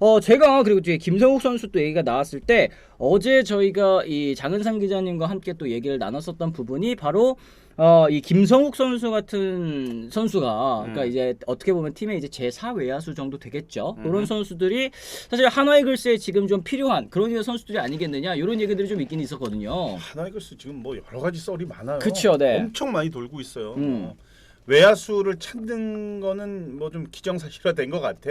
어 제가 그리고 뒤에 김성욱 선수 또 얘기가 나왔을 때 어제 저희가 이 장은상 기자님과 함께 또 얘기를 나눴었던 부분이 바로 어이 김성욱 선수 같은 선수가 그러니까 음. 이제 어떻게 보면 팀의 이제 제4 외야수 정도 되겠죠. 음. 그런 선수들이 사실 한화이글스에 지금 좀 필요한 그런 류의 선수들이 아니겠느냐 이런 얘기들이 좀 있긴 있었거든요. 하나이글스 지금 뭐 여러 가지 썰이 많아요. 그쵸, 네. 엄청 많이 돌고 있어요. 음. 어, 외야수를 찾는 거는 뭐 좀 기정사실화된 것 같아.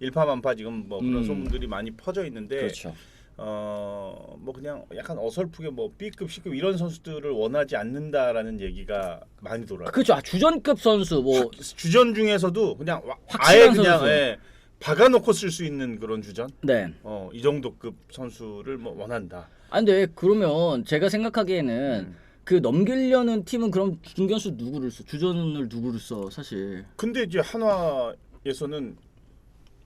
일파만파 지금 뭐 그런 음. 소문들이 많이 퍼져 있는데 그렇죠. 어 뭐 그냥 약간 어설프게 뭐 B급, C급 이런 선수들을 원하지 않는다라는 얘기가 많이 돌아요. 그렇죠. 아, 주전급 선수 뭐 주전 중에서도 그냥 와- 아예 그냥 선수. 예, 박아놓고 쓸 수 있는 그런 주전. 네. 어, 이 정도급 선수를 뭐 원한다. 아 근데 그러면 제가 생각하기에는 음. 그 넘기려는 팀은 그럼 중견수 누구를 써? 주전을 누구를 써? 사실. 근데 이제 한화에서는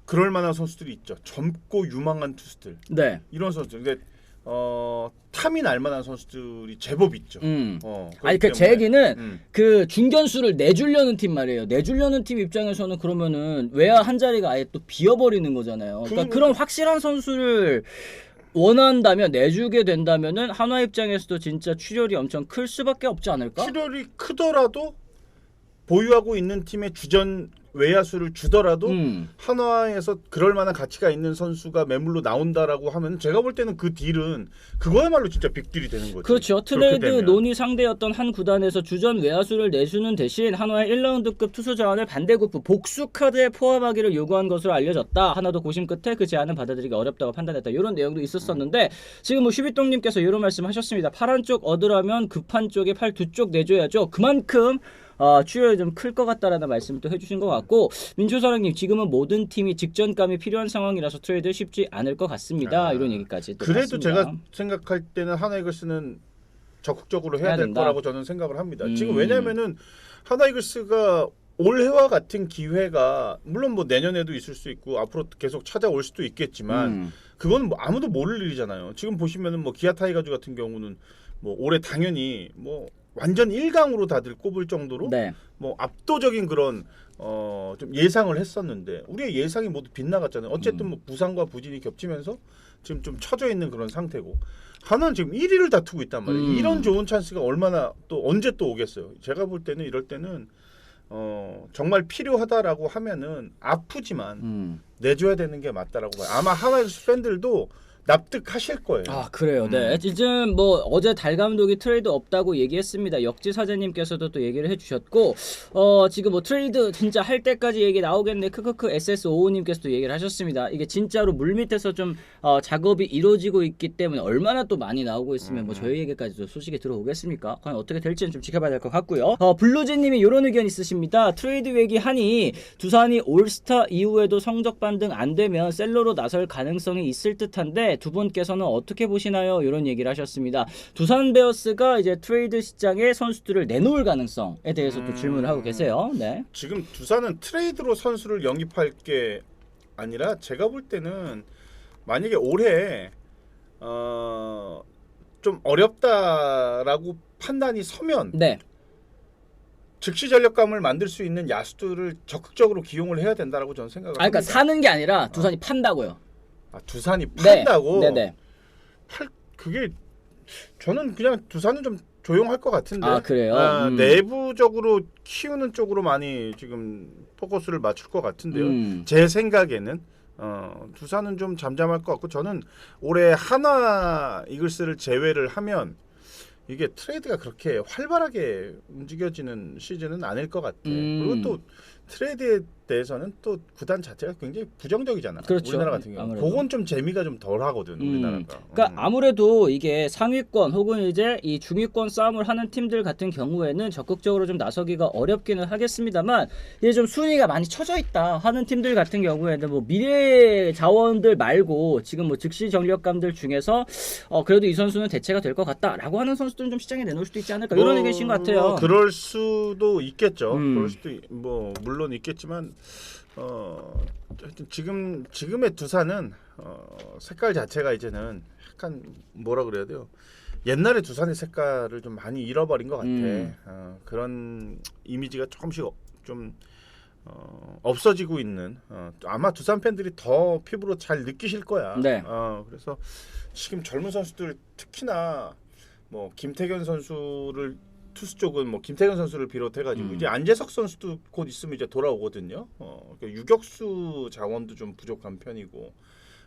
그럴 만한 선수들이 있죠. 젊고 유망한 투수들 네. 이런 선수들. 근데 어 탐이 날 만한 선수들이 제법 있죠. 음. 어, 아니 그 제 얘기는 음. 그 중견수를 내주려는 팀 말이에요. 내주려는 팀 입장에서는 그러면은 외야 한 자리가 아예 또 비어버리는 거잖아요. 그러니까- 그런 확실한 선수를 원한다면 내주게 된다면은 한화 입장에서도 진짜 출혈이 엄청 클 수밖에 없지 않을까? 출혈이 크더라도 보유하고 있는 팀의 주전 외야수를 주더라도 음. 한화에서 그럴 만한 가치가 있는 선수가 매물로 나온다라고 하면 제가 볼 때는 그 딜은 그거야말로 진짜 빅딜이 되는 거죠. 그렇죠. 트레이드. 논의 상대였던 한 구단에서 주전 외야수를 내주는 대신 한화의 1라운드급 투수 자원을 반대급부 복수 카드에 포함하기를 요구한 것으로 알려졌다. 하나도 고심 끝에 그 제안은 받아들이기 어렵다고 판단했다. 이런 내용도 있었었는데 지금 뭐 슈비똥님께서 이런 말씀하셨습니다. 파란 쪽 얻으라면 급한 쪽에 팔 두 쪽 내줘야죠. 그만큼 어, 출혈이 좀 클 것 같다라는 말씀을 또 해주신 것 같고 민초사랑님 지금은 모든 팀이 직전감이 필요한 상황이라서 트레이드 쉽지 않을 것 같습니다. 아, 이런 얘기까지 또 그래도 나왔습니다. 제가 생각할 때는 하나이글스는 적극적으로 해야, 해야 될 된다. 거라고 저는 생각을 합니다. 음. 지금 왜냐면은 하나이글스가 올해와 같은 기회가 물론 뭐 내년에도 있을 수 있고 앞으로 계속 찾아올 수도 있겠지만 음. 그건 뭐 아무도 모를 일이잖아요. 지금 보시면은 뭐 기아 타이거즈 같은 경우는 뭐 올해 당연히 뭐 완전 1강으로 다들 꼽을 정도로 네. 뭐 압도적인 그런 어 좀 예상을 했었는데 우리의 예상이 모두 빗나갔잖아요. 어쨌든 음. 뭐 부상과 부진이 겹치면서 지금 좀 처져 있는 그런 상태고 하나는 지금 1위를 다투고 있단 말이에요. 음. 이런 좋은 찬스가 얼마나 또 언제 또 오겠어요. 제가 볼 때는 이럴 때는 어 정말 필요하다라고 하면은 아프지만 음. 내줘야 되는 게 맞다라고 봐요. 아마 하와이 팬들도 납득하실 거예요. 아 그래요. 음. 네. 지금 뭐 어제 달 감독이 트레이드 없다고 얘기했습니다. 역지 사장님께서도 또 얘기를 해주셨고 어 지금 뭐 트레이드 진짜 할 때까지 얘기 나오겠네. 크크크 SS55님께서도 얘기를 하셨습니다. 이게 진짜로 물 밑에서 좀 어, 작업이 이루어지고 있기 때문에 얼마나 또 많이 나오고 있으면 음. 뭐 저희에게까지도 소식이 들어오겠습니까? 과연 어떻게 될지는 좀 지켜봐야 될 것 같고요. 어, 블루진님이 이런 의견 있으십니다. 트레이드 얘기하니 두산이 올스타 이후에도 성적 반등 안 되면 셀러로 나설 가능성이 있을 듯한데 두 분께서는 어떻게 보시나요? 이런 얘기를 하셨습니다. 두산 베어스가 이제 트레이드 시장에 선수들을 내놓을 가능성에 대해서 또 음. 질문을 하고 계세요. 네. 지금 두산은 트레이드로 선수를 영입할 게 아니라 제가 볼 때는 만약에 올해 어 좀 어렵다라고 판단이 서면 네. 즉시 전력감을 만들 수 있는 야수들을 적극적으로 기용을 해야 된다라고 저는 생각을 아, 그러니까 합니다. 사는 게 아니라 두산이 판다고요. 아, 두산이 네. 판다고 네, 네. 팔 그게 저는 그냥 두산은 좀 조용할 것 같은데. 아, 그래요? 아, 음. 내부적으로 키우는 쪽으로 많이 지금 포커스를 맞출 것 같은데요. 음. 제 생각에는 어, 두산은 좀 잠잠할 것 같고 저는 올해 하나 이글스를 제외를 하면 이게 트레이드가 그렇게 활발하게 움직여지는 시즌은 아닐 것 같아. 음. 그리고 또 트레이드에 대해서는 또 구단 자체가 굉장히 부정적이잖아. 그렇죠. 우리나라 같은 경우. 아무래도. 그건 좀 재미가 좀 덜하거든. 음. 우리나라가. 그러니까 음. 아무래도 이게 상위권 혹은 이제 이 중위권 싸움을 하는 팀들 같은 경우에는 적극적으로 좀 나서기가 어렵기는 하겠습니다만 이제 좀 순위가 많이 처져 있다 하는 팀들 같은 경우에는 뭐 미래 자원들 말고 지금 뭐 즉시 전력감들 중에서 어 그래도 이 선수는 대체가 될 것 같다라고 하는 선수들은 좀 시장에 내놓을 수도 있지 않을까 이런 뭐, 의견이신 것 같아요. 뭐 그럴 수도 있겠죠. 음. 그럴 수도 있- 뭐 물론 있겠지만 어 하여튼 지금 지금의 두산은 어 색깔 자체가 이제는 약간 뭐라 그래야 돼요. 옛날에 두산의 색깔을 좀 많이 잃어버린 것 같아. 음. 어, 그런 이미지가 조금씩 어- 좀 어, 없어지고 있는 어, 아마 두산 팬들이 더 피부로 잘 느끼실 거야. 네. 어, 그래서 지금 젊은 선수들 특히나 뭐 김태견 선수를 투수 쪽은 뭐 김태견 선수를 비롯해가지고 음. 이제 안재석 선수도 곧 있으면 이제 돌아오거든요. 어, 그 유격수 자원도 좀 부족한 편이고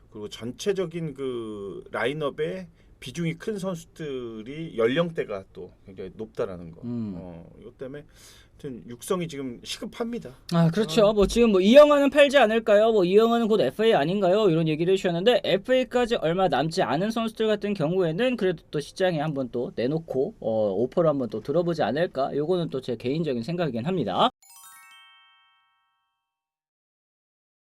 그리고 전체적인 그 라인업에 비중이 큰 선수들이 연령대가 또 굉장히 높다라는 거. 음. 어, 이것 때문에 하여튼 육성이 지금 시급합니다. 아 그렇죠. 뭐 지금 뭐 이영환은 팔지 않을까요? 뭐 이영환은 곧 FA 아닌가요? 이런 얘기를 해주셨는데 FA까지 얼마 남지 않은 선수들 같은 경우에는 그래도 또 시장에 한번 또 내놓고 어, 오퍼를 한번 또 들어보지 않을까? 요거는 또 제 개인적인 생각이긴 합니다.